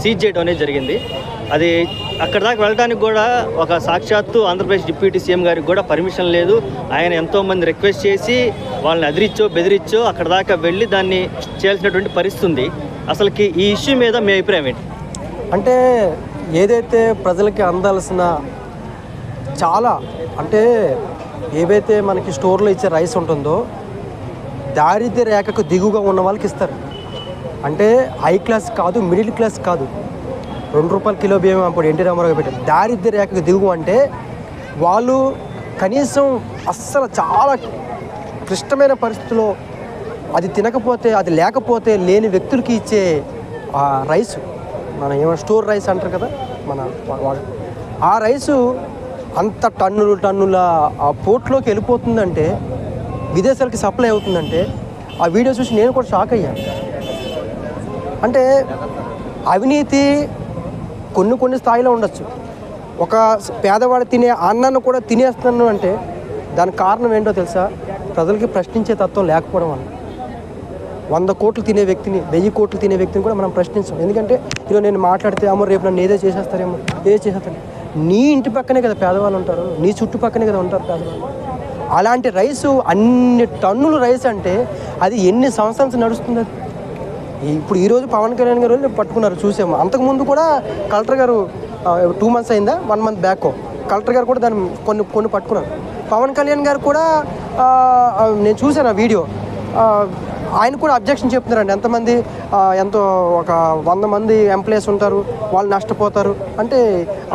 Seize చేయడం అనేది జరిగింది. అది అక్కడ దాకా వెళ్ళడానికి కూడా ఒక సాక్షాత్తు ఆంధ్రప్రదేశ్ డిప్యూటీ సీఎం గారికి కూడా పర్మిషన్ లేదు. ఆయన ఎంతోమంది రిక్వెస్ట్ చేసి వాళ్ళని అదిరిచ్చో బెదిరిచ్చో అక్కడ దాకా వెళ్ళి దాన్ని చేయాల్సినటువంటి పరిస్థితి ఉంది. అసలుకి ఈ ఇష్యూ మీద మీ అభిప్రాయం ఏంటి? అంటే ఏదైతే ప్రజలకి అందాల్సిన చాలా అంటే ఏవైతే మనకి స్టోర్లో ఇచ్చే రైస్ ఉంటుందో దారిద్ర్య రేఖకు దిగుగా ఉన్న వాళ్ళకి ఇస్తారు. అంటే హై క్లాస్ కాదు మిడిల్ క్లాస్ కాదు. రెండు రూపాయల కిలో బియ్యం అప్పుడు ఎన్టీ రామారావు పెట్టారు. దారిద్ర్య రేఖకు దిగువ అంటే వాళ్ళు కనీసం అస్సలు చాలా క్లిష్టమైన పరిస్థితిలో అది తినకపోతే అది లేకపోతే లేని వ్యక్తులకి ఇచ్చే ఆ రైసు మన ఏమైనా స్టోర్ రైస్ అంటారు కదా మన ఆ రైసు అంత టన్నులు టన్నుల ఆ పోర్ట్లోకి వెళ్ళిపోతుందంటే విదేశాలకి సప్లై అవుతుందంటే ఆ వీడియో చూసి నేను కూడా షాక్ అయ్యాను. అంటే అవినీతి కొన్ని కొన్ని స్థాయిలో ఉండొచ్చు. ఒక పేదవాడు తినే అన్నాన్ని కూడా తినేస్తున్నాను అంటే దానికి కారణం ఏంటో తెలుసా? ప్రజలకి ప్రశ్నించే తత్వం లేకపోవడం వల్ల. వంద కోట్లు తినే వ్యక్తిని వెయ్యి కోట్లు తినే వ్యక్తిని కూడా మనం ప్రశ్నించాం. ఎందుకంటే ఈరోజు నేను మాట్లాడితే అమ్మో రేపు నన్ను ఏదో చేసేస్తారేమో ఏదో చేసేస్తారు నీ ఇంటి పక్కనే కదా పేదవాళ్ళు ఉంటారు నీ చుట్టుపక్కనే కదా ఉంటారు పేదవాళ్ళు. అలాంటి రైసు అన్ని టన్నులు రైస్ అంటే అది ఎన్ని సంవత్సరాలు నడుస్తుంది అది? ఇప్పుడు ఈరోజు పవన్ కళ్యాణ్ గారు పట్టుకున్నారు చూసాము అంతకుముందు కూడా కలెక్టర్ గారు టూ మంత్స్ అయిందా? One month back. కలెక్టర్ గారు కూడా దాన్ని కొన్ని కొన్ని పట్టుకున్నారు. పవన్ కళ్యాణ్ గారు కూడా నేను చూశాను ఆ వీడియో. ఆయన కూడా అబ్జెక్షన్ చెప్తున్నారండి. ఎంతమంది ఎంతో ఒక వంద మంది ఎంప్లాయీస్ ఉంటారు వాళ్ళు నష్టపోతారు. అంటే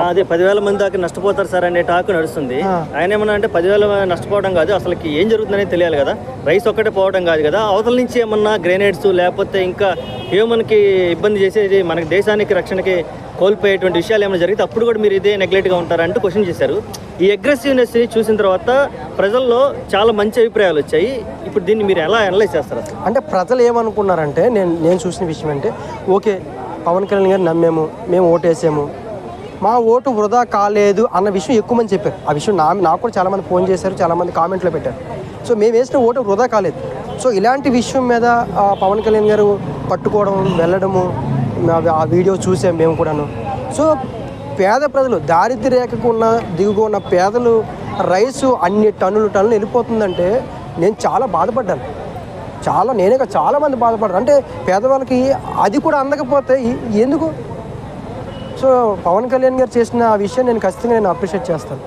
అదే పదివేల మంది దాకా నష్టపోతారు సార్ అనే టాక్ నడుస్తుంది. ఆయన ఏమన్నా అంటే పదివేల నష్టపోవడం కాదు అసలుకి ఏం జరుగుతుందనేది తెలియాలి కదా. రైస్ ఒక్కటే పోవడం కాదు కదా. అవతల నుంచి ఏమన్నా గ్రెనేడ్స్ లేకపోతే ఇంకా హ్యూమన్కి ఇబ్బంది చేసేది మనకి దేశానికి రక్షణకి కోల్పోయేటువంటి విషయాలు ఏమైనా జరిగితే అప్పుడు కూడా మీరు ఇదే నెగ్లెక్ట్గా ఉంటారంటూ క్వశ్చన్ చేశారు. ఈ అగ్రెసివ్నెస్ని చూసిన తర్వాత ప్రజల్లో చాలా మంచి అభిప్రాయాలు వచ్చాయి. ఇప్పుడు దీన్ని మీరు ఎలా అనలైజ్ చేస్తారు అంటే ప్రజలు ఏమనుకున్నారంటే నేను నేను చూసిన విషయం అంటే ఓకే పవన్ కళ్యాణ్ గారు నమ్మేము మేము ఓటేసాము. మా ఓటు వృధా కాలేదు అన్న విషయం ఎక్కువ మంది చెప్పారు. ఆ విషయం నా నాకు కూడా చాలామంది ఫోన్ చేశారు చాలామంది కామెంట్లో పెట్టారు. సో మేము వేసిన ఓటు వృధా కాలేదు. సో ఇలాంటి విషయం మీద పవన్ కళ్యాణ్ గారు పట్టుకోవడం వెళ్ళడము ఆ- ఆ వీడియో చూసాం మేము కూడాను. సో పేద ప్రజలు దారిద్ర్య రేఖకు ఉన్న దిగువ ఉన్న పేదలు రైసు అన్ని టన్నులు టన్నులు వెళ్ళిపోతుందంటే నేను చాలా బాధపడ్డాను. చాలా నేనే చాలామంది బాధపడ్డాను అంటే పేదవాళ్ళకి అది కూడా అందకపోతే ఎందుకు? సో పవన్ కళ్యాణ్ గారు చేసిన ఆ విషయం నేను ఖచ్చితంగా నేను అప్రిషియేట్ చేస్తాను.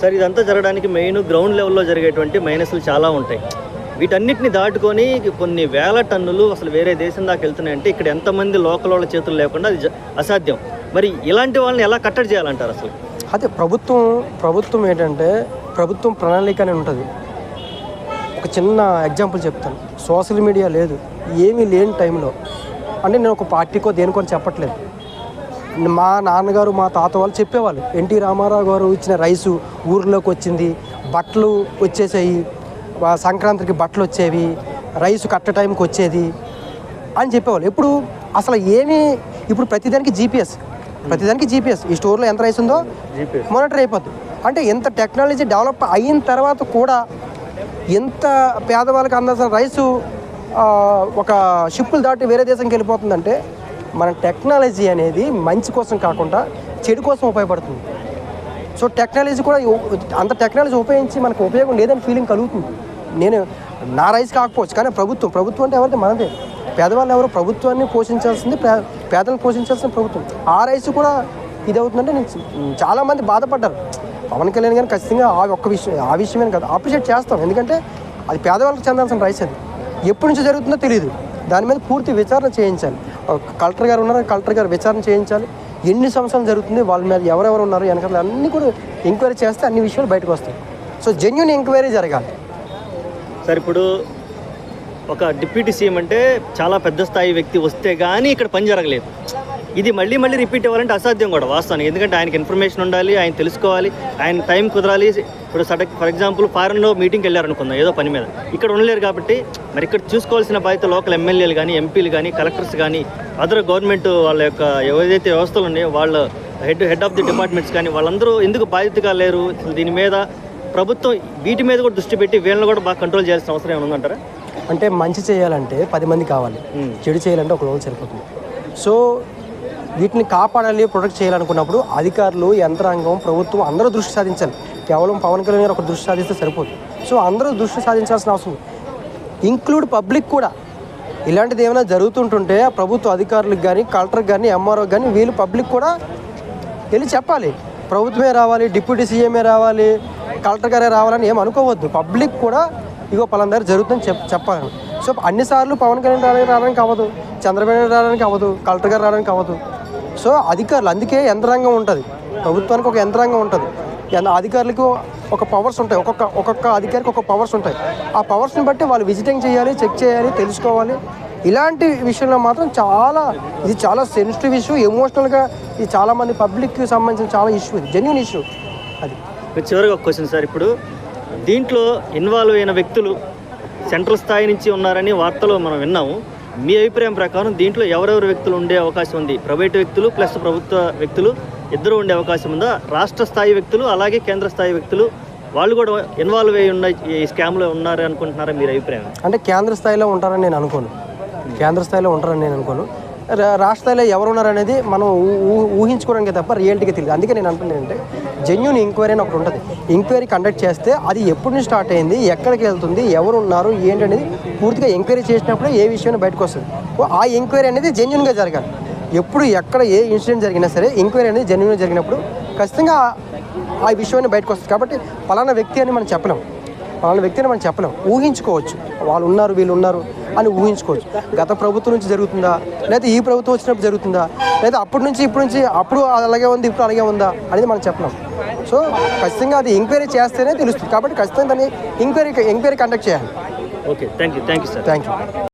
సార్ ఇదంతా జరగడానికి మెయిన్ గ్రౌండ్ లెవెల్లో జరిగేటువంటి మైనస్లు చాలా ఉంటాయి. వీటన్నిటిని దాటుకొని కొన్ని వేల టన్నులు అసలు వేరే దేశం దాకా వెళ్తున్నాయంటే ఇక్కడ ఎంతమంది లోకల్ వాళ్ళ చేతులు లేకుండా అది అసాధ్యం. మరి ఇలాంటి వాళ్ళని ఎలా కట్టడి చేయాలంటారు అసలు? అదే ప్రభుత్వం ప్రభుత్వం ఏంటంటే ప్రభుత్వం ప్రణాళిక అని ఉంటుంది. ఒక చిన్న ఎగ్జాంపుల్ చెప్తాను. సోషల్ మీడియా లేదు ఏమీ లేని టైంలో. అంటే నేను ఒక పార్టీకో దేనికో అని చెప్పట్లేదు. మా నాన్నగారు మా తాత వాళ్ళు చెప్పేవాళ్ళు ఎన్టీ రామారావు గారు ఇచ్చిన రైసు ఊర్లోకి వచ్చింది బట్టలు వచ్చేసాయి సంక్రాంతికి బట్టలు వచ్చేవి రైసు కట్ట టైంకి వచ్చేది అని చెప్పేవాళ్ళు. ఎప్పుడు అసలు ఏమీ ఇప్పుడు ప్రతిదానికి జీపీఎస్ ప్రతిదానికి జీపీఎస్ ఈ స్టోర్లో ఎంత రైస్ ఉందో జీపీఎస్ మానిటర్ అయిపోతుంది అంటే ఎంత టెక్నాలజీ డెవలప్ అయిన తర్వాత కూడా ఎంత పేదవాళ్ళకి అందాల్సిన రైసు ఒక షిప్పులు దాటి వేరే దేశంకి వెళ్ళిపోతుందంటే మన టెక్నాలజీ అనేది మంచి కోసం కాకుండా చెడు కోసం ఉపయోగపడుతుంది. సో టెక్నాలజీ కూడా అంత టెక్నాలజీ ఉపయోగించి మనకు ఉపయోగం లేదని ఫీలింగ్ కలుగుతుంది. నేను నా రైస్ కాకపోవచ్చు కానీ ప్రభుత్వం ప్రభుత్వం అంటే ఎవరిది? మనదే. పేదవాళ్ళు ఎవరు ప్రభుత్వాన్ని పోషించాల్సింది పే- పేదలను పోషించాల్సిన ప్రభుత్వం. ఆ రైస్ కూడా ఇది అవుతుందంటే నేను చాలామంది బాధపడ్డారు. పవన్ కళ్యాణ్ గారిని ఖచ్చితంగా ఆ ఒక్క విషయం ఆ విషయమే కాదు అప్రిషియేట్ చేస్తాం. ఎందుకంటే అది పేదవాళ్ళకి చెందాల్సిన రైస్ అది. ఎప్పటి నుంచి జరుగుతుందో తెలియదు దాని మీద పూర్తి విచారణ చేయించాలి. కలెక్టర్ గారు ఉన్నారు? కలెక్టర్ గారు విచారణ చేయించాలి. ఎన్ని సంవత్సరాలు జరుగుతుంది? వాళ్ళ మీద ఎవరెవరు ఉన్నారు? వెనకాల అన్నీ కూడా ఎంక్వైరీ చేస్తే అన్ని విషయాలు బయటకు వస్తాయి. సో జెన్యున్ ఎంక్వైరీ జరగాలి. సార్ ఇప్పుడు ఒక డిప్యూటీ సీఎం అంటే చాలా పెద్ద స్థాయి వ్యక్తి వస్తే కానీ ఇక్కడ పని జరగలేదు. ఇది మళ్ళీ మళ్ళీ రిపీట్ అవ్వాలంటే అసాధ్యం కూడా వాస్తవానికి. ఎందుకంటే ఆయనకి ఇన్ఫర్మేషన్ ఉండాలి ఆయన తెలుసుకోవాలి ఆయన టైం కుదరాలి. ఇప్పుడు సడక్ ఫర్ ఎగ్జాంపుల్ ఫారెన్లో మీటింగ్కి వెళ్ళారనుకుందాం ఏదో పని మీద. ఇక్కడ ఉండలేరు కాబట్టి మరి ఇక్కడ చూసుకోవాల్సిన బాధ్యత లోకల్ ఎమ్మెల్యేలు కానీ ఎంపీలు కానీ కలెక్టర్స్ కానీ అదర్ గవర్నమెంట్ వాళ్ళ యొక్క ఏదైతే వ్యవస్థలు ఉన్నాయో వాళ్ళ head head of the departments కానీ వాళ్ళందరూ ఎందుకు బాధ్యతగా లేరు? దీని మీద ప్రభుత్వం వీటి మీద కూడా దృష్టి పెట్టి వీళ్ళని కూడా బాగా కంట్రోల్ చేయాల్సిన అవసరం ఏమైనా ఉందంటారా? అంటే మంచి చేయాలంటే పది మంది కావాలి. చెడు చేయాలంటే ఒక రోజు సరిపోతుంది. సో వీటిని కాపాడాలి ప్రొటెక్ట్ చేయాలనుకున్నప్పుడు అధికారులు యంత్రాంగం ప్రభుత్వం అందరూ దృష్టి సాధించాలి. కేవలం పవన్ కళ్యాణ్ గారు ఒక దృష్టి సాధిస్తే సరిపోదు. సో అందరూ దృష్టి సాధించాల్సిన అవసరం. ఇంక్లూడ్ పబ్లిక్ కూడా. ఇలాంటిది ఏమైనా జరుగుతుంటుంటే ప్రభుత్వ అధికారులకు కానీ కలెక్టర్కి కానీ ఎంఆర్ఓ కానీ వీళ్ళు పబ్లిక్ కూడా వెళ్ళి చెప్పాలి. ప్రభుత్వమే రావాలి డిప్యూటీ సీఎంఏ రావాలి కలెక్టర్ గారే రావాలని ఏం అనుకోవద్దు. పబ్లిక్ కూడా ఇగో పలానా జరుగుతుందని చెప్ చెప్పాలి. సో అన్నిసార్లు పవన్ కళ్యాణ్ రావడానికి రావడానికి అవ్వదు. చంద్రబాబు రావడానికి అవ్వదు. కలెక్టర్ గారు రావడానికి అవ్వదు. సో అధికారులు అందుకే యంత్రాంగం ఉంటుంది. ప్రభుత్వానికి ఒక యంత్రాంగం ఉంటుంది. అధికారులకు ఒక పవర్స్ ఉంటాయి. ఒక్కొక్క ఒక్కొక్క అధికారికి ఒక పవర్స్ ఉంటాయి. ఆ పవర్స్ని బట్టి వాళ్ళు విజిటింగ్ చేయాలి చెక్ చేయాలి తెలుసుకోవాలి. ఇలాంటి విషయంలో మాత్రం చాలా ఇది చాలా సెన్సిటివ్ ఇష్యూ. ఎమోషనల్గా ఇది చాలామంది పబ్లిక్కి సంబంధించిన చాలా ఇష్యూ ఇది. జెన్యున్ ఇష్యూ అది. చివరిగా ఒక క్వశ్చన్ సార్. ఇప్పుడు దీంట్లో ఇన్వాల్వ్ అయిన వ్యక్తులు సెంట్రల్ స్థాయి నుంచి ఉన్నారని వార్తలో మనం విన్నాము. మీ అభిప్రాయం ప్రకారం దీంట్లో ఎవరెవరు వ్యక్తులు ఉండే అవకాశం ఉంది? ప్రైవేట్ వ్యక్తులు ప్లస్ ప్రభుత్వ వ్యక్తులు ఇద్దరు ఉండే అవకాశం ఉందా? రాష్ట్ర స్థాయి వ్యక్తులు అలాగే కేంద్ర స్థాయి వ్యక్తులు వాళ్ళు కూడా ఇన్వాల్వ్ అయి ఉన్న ఈ స్కామ్లో ఉన్నారు అనుకుంటున్నారా? మీరు అభిప్రాయం? అంటే కేంద్ర స్థాయిలో ఉంటారని నేను అనుకోను. కేంద్ర స్థాయిలో ఉంటారని నేను అనుకోను. రా- రాష్ట్ర స్థాయిలో ఎవరు ఉన్నారనేది మనం ఊహించుకోవడానికి తప్ప రియాలిటీగా తెలియదు. అందుకే నేను అంటున్నాను అంటే జెన్యున్ ఎంక్వైరీ అని ఒకటి ఉంటుంది. ఎంక్వైరీ కండక్ట్ చేస్తే అది ఎప్పటి నుంచి స్టార్ట్ అయింది ఎక్కడికి వెళ్తుంది ఎవరు ఉన్నారు ఏంటనేది పూర్తిగా ఎంక్వైరీ చేసినప్పుడు ఏ విషయం బయటకు వస్తుంది. ఆ ఎంక్వైరీ అనేది జెన్యున్గా జరగాలి. ఎప్పుడు ఎక్కడ ఏ ఇన్సిడెంట్ జరిగినా సరే ఎంక్వైరీ అనేది జెన్యున్గా జరిగినప్పుడు ఖచ్చితంగా ఆ- విషయాన్ని బయటకు వస్తుంది. కాబట్టి పలానా వ్యక్తి అని మనం చెప్పలేం. వాళ్ళ వ్యక్తిని మనం చెప్పలేం. ఊహించుకోవచ్చు. వాళ్ళు ఉన్నారు వీళ్ళు ఉన్నారు అని ఊహించుకోవచ్చు. గత ప్రభుత్వం నుంచి జరుగుతుందా? లేదా ఈ ప్రభుత్వం వచ్చినప్పుడు జరుగుతుందా? లేదా అప్పటి నుంచి ఇప్పటి నుంచి అప్పుడు అలాగే ఉంది ఇప్పుడు అలాగే ఉందా అనేది మనం చెప్పలేం. సో ఖచ్చితంగా అది ఎంక్వైరీ చేస్తేనే తెలుస్తుంది. కాబట్టి ఖచ్చితంగా దాన్ని ఎంక్వైరీ ఎంక్వైరీ కండక్ట్ చేయాలి. Okay. Thank you thank you sir. Thank you